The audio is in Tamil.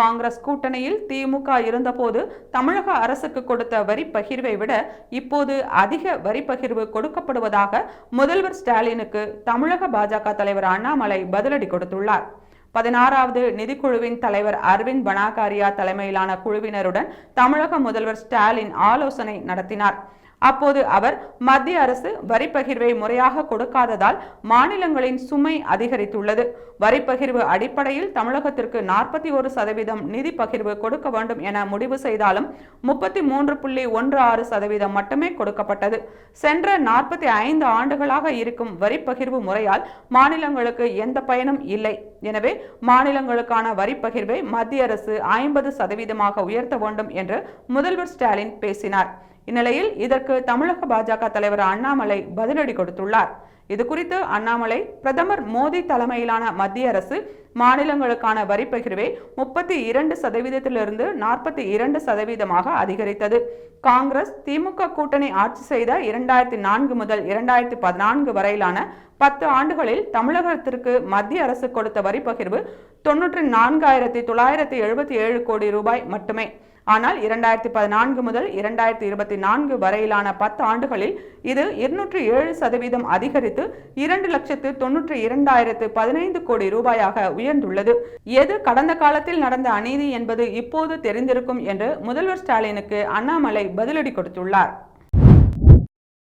காங்கிரஸ் கூட்டணியில் திமுக இருந்தபோது தமிழக அரசுக்கு கொடுத்த வரி பகிர்வை விட இப்போது அதிக வரி பகிர்வு கொடுக்கப்படுவதாக முதல்வர் ஸ்டாலினுக்கு தமிழக பாஜக தலைவர் அண்ணாமலை பதிலடி கொடுத்துள்ளார். பதினாறாவது நிதிக்குழுவின் தலைவர் அரவிந்த் பனாகாரியா தலைமையிலான குழுவினருடன் தமிழக முதல்வர் ஸ்டாலின் ஆலோசனை நடத்தினார். அப்போது அவர் மத்திய அரசு வரி பகிர்வை முறையாக கொடுக்காததால் மாநிலங்களின் சுமை அதிகரித்துள்ளது. வரி பகிர்வு அடிப்படையில் தமிழகத்திற்கு நாற்பத்தி ஒரு சதவீதம் நிதி பகிர்வு கொடுக்க வேண்டும் என முடிவு செய்தாலும் முப்பத்தி மூன்று புள்ளி ஒன்று ஆறு சதவீதம் மட்டுமே கொடுக்கப்பட்டது. சென்ற நாற்பத்தி ஐந்து ஆண்டுகளாக இருக்கும் வரி பகிர்வு முறையால் மாநிலங்களுக்கு எந்த பயனும் இல்லை. எனவே மாநிலங்களுக்கான வரி பகிர்வை மத்திய அரசு ஐம்பது சதவீதமாக உயர்த்த வேண்டும் என்று முதல்வர் ஸ்டாலின் பேசினார். இந்நிலையில் இதற்கு தமிழக பாஜக தலைவர் அண்ணாமலை பதிலடி கொடுத்துள்ளார். இது குறித்து அண்ணாமலை பிரதமர் மோடி தலைமையிலான மத்திய அரசு மாநிலங்களுக்கான வரி பகிர்வை முப்பத்தி இரண்டு சதவீதத்திலிருந்து நாற்பத்தி இரண்டு சதவீதமாக அதிகரித்தது. காங்கிரஸ் திமுக கூட்டணி ஆட்சி செய்த இரண்டாயிரத்தி நான்கு முதல் இரண்டாயிரத்தி பதினான்கு வரையிலான பத்து ஆண்டுகளில் தமிழகத்திற்கு மத்திய அரசு கொடுத்த வரி பகிர்வு தொன்னூற்றி நான்காயிரத்தி தொள்ளாயிரத்தி எழுபத்தி ஏழு கோடி ரூபாய் மட்டுமே. ஆனால் இரண்டாயிரத்தி பதினான்கு முதல் இரண்டாயிரத்தி இருபத்தி நான்கு வரையிலான பத்து ஆண்டுகளில் இது இருநூற்றி ஏழு சதவீதம் அதிகரித்து இரண்டு லட்சத்து தொன்னூற்றி இரண்டாயிரத்து பதினைந்து கோடி ரூபாயாக உயர்ந்துள்ளது. எது கடந்த காலத்தில் நடந்த அநீதி என்பது இப்போது தெரிந்திருக்கும் என்று முதல்வர் ஸ்டாலினுக்கு அண்ணாமலை பதிலடி கொடுத்துள்ளார்.